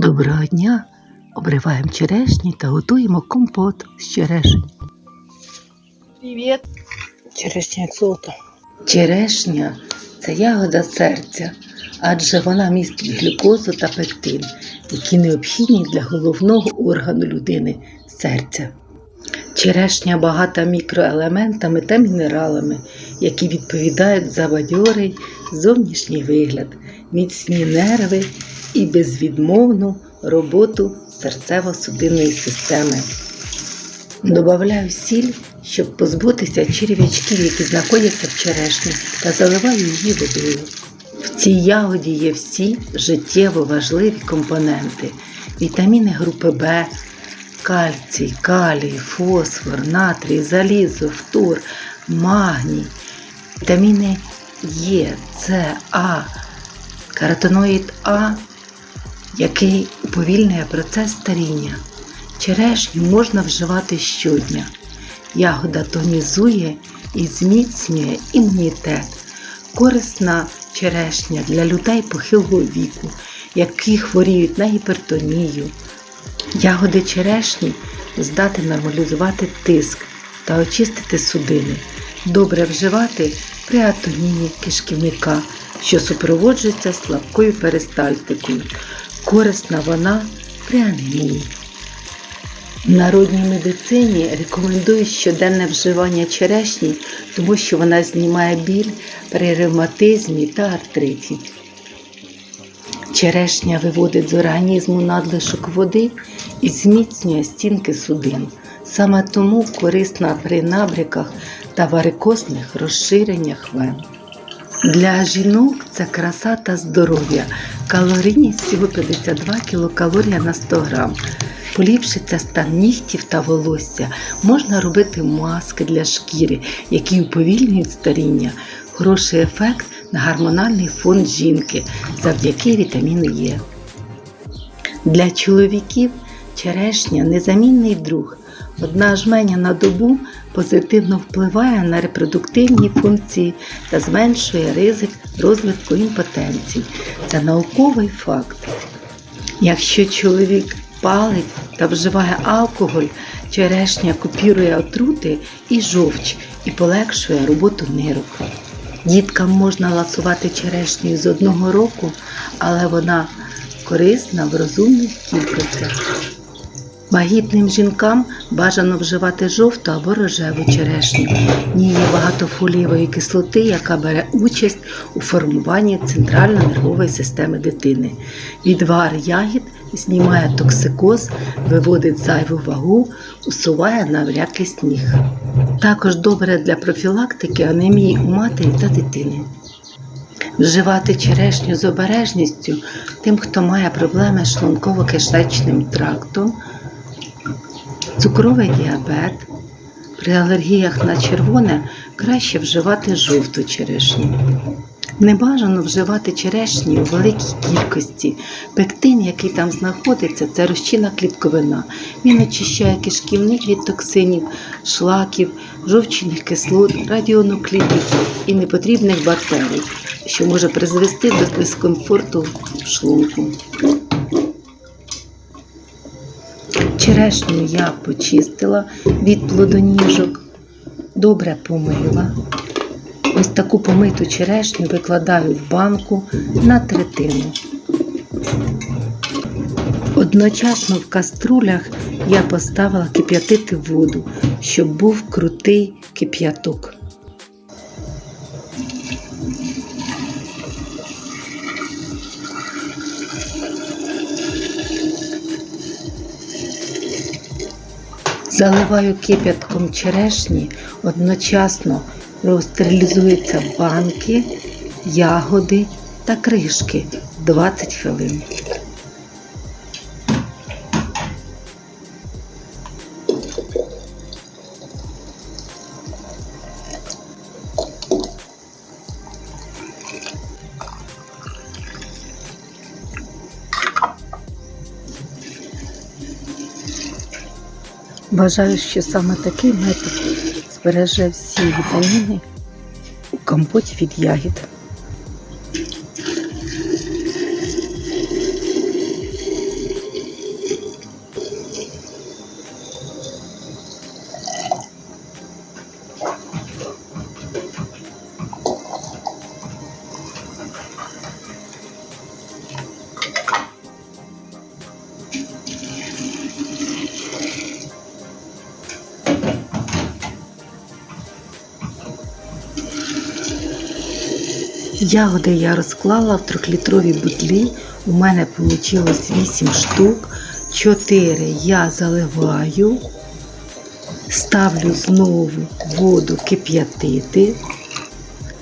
Доброго дня! Обриваємо черешні та готуємо компот з черешень. Привет. Черешня золото. Черешня це ягода серця, адже вона містить глюкозу та пектин, які необхідні для головного органу людини серця. Черешня багата мікроелементами та мінералами, які відповідають за бадьорий зовнішній вигляд, міцні нерви і безвідмовну роботу серцево-судинної системи. Добавляю сіль, щоб позбутися черв'ячків, які знаходяться в черешні, та заливаю її водою. В цій ягоді є всі життєво важливі компоненти: вітаміни групи В, кальцій, калій, фосфор, натрій, залізо, фтор, магній, вітаміни Е, С, А, каротиноїд А, який уповільнює процес старіння. Черешню можна вживати щодня. Ягода тонізує і зміцнює імунітет. Корисна черешня для людей похилого віку, які хворіють на гіпертонію. Ягоди черешні здатні нормалізувати тиск та очистити судини. Добре вживати при атоніні кишківника, що супроводжується слабкою перистальтикою. Корисна вона при анемії. В народній медицині рекомендують щоденне вживання черешні, тому що вона знімає біль при ревматизмі та артриті. Черешня виводить з організму надлишок води і зміцнює стінки судин. Саме тому корисна при набряках та варикозних розширеннях вен. Для жінок це краса та здоров'я. Калорійність всього 52 кілокалорія на 100 грам. Поліпшиться стан нігтів та волосся. Можна робити маски для шкіри, які уповільнюють старіння. Хороший ефект на гормональний фон жінки завдяки вітаміну Е. Для чоловіків черешня незамінний друг. Одна жменя на добу позитивно впливає на репродуктивні функції та зменшує ризик розвитку імпотенції. Це науковий факт. Якщо чоловік палить та вживає алкоголь, черешня купірує отрути і жовч і полегшує роботу нирок. Діткам можна ласувати черешню з одного року, але вона корисна в розумних кількостях. Вагітним жінкам бажано вживати жовту або рожеву черешню. В ній є кислоти, яка бере участь у формуванні центрально-нервової системи дитини. Відвар ягід знімає токсикоз, виводить зайву вагу, усуває наврякість ніг. Також добре для профілактики анемії у матері та дитини. Вживати черешню з обережністю тим, хто має проблеми з шлунково-кишечним трактом, цукровий діабет. При алергіях на червоне краще вживати жовту черешню. Не бажано вживати черешні у великій кількості. Пектин, який там знаходиться, це розчинна клітковина. Він очищає кишківник від токсинів, шлаків, жовчних кислот, радіонуклідів і непотрібних бактерій, що може призвести до дискомфорту в шлунку. Черешню я почистила від плодоніжок, добре помила. Ось таку помиту черешню викладаю в банку на третину. Одночасно в каструлях я поставила кип'ятити воду, щоб був крутий кип'яток. Заливаю кип'ятком черешні, одночасно розстерилізуються банки, ягоди та кришки 20 хвилин. Вважаю, що саме такий метод збереже всі вітаміни у компоті від ягід. Ягоди я розклала в трьохлітрові бутлі. У мене вийшло 8 штук. 4 я заливаю, ставлю знову воду кип'ятити,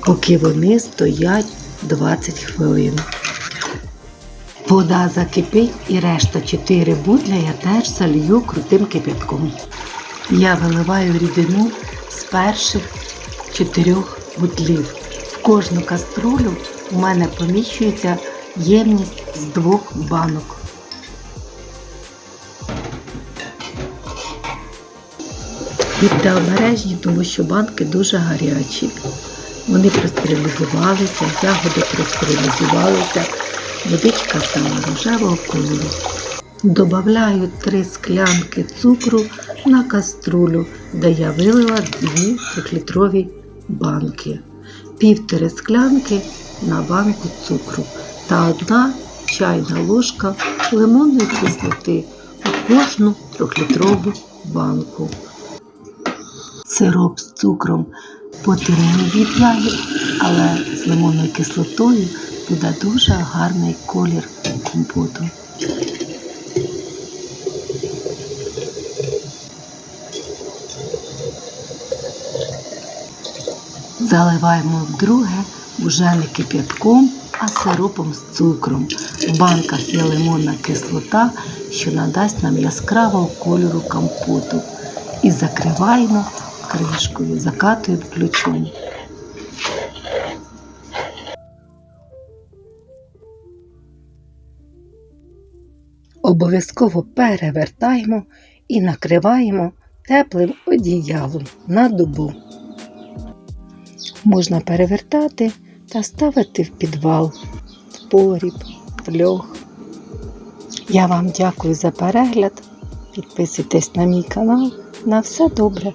поки вони стоять 20 хвилин. Вода закипить і решта 4 бутля я теж залью крутим кипятком. Я виливаю рідину з перших чотирьох бутлів. Кожну каструлю у мене поміщується ємність з двох банок. Будьте обережні, тому що банки дуже гарячі. Вони простерилізувалися, ягоди простерилізувалися, водичка стала рожевого кольору. Добавляю 3 склянки цукру на каструлю, де я вилила дві трьохлітрові банки. Півтори склянки на банку цукру та одна чайна ложка лимонної кислоти у кожну трьохлітрову банку. Сироп з цукром потеряний від ягід, але з лимонною кислотою буде дуже гарний колір компоту. Заливаємо вдруге вже не кип'ятком, а сиропом з цукром. В банках є лимонна кислота, що надасть нам яскравого кольору компоту. І закриваємо кришкою, закатуємо ключом. Обов'язково перевертаємо і накриваємо теплим одіялом на добу. Можна перевертати та ставити в підвал, в погріб, в льох. Я вам дякую за перегляд. Підписуйтесь на мій канал. На все добре!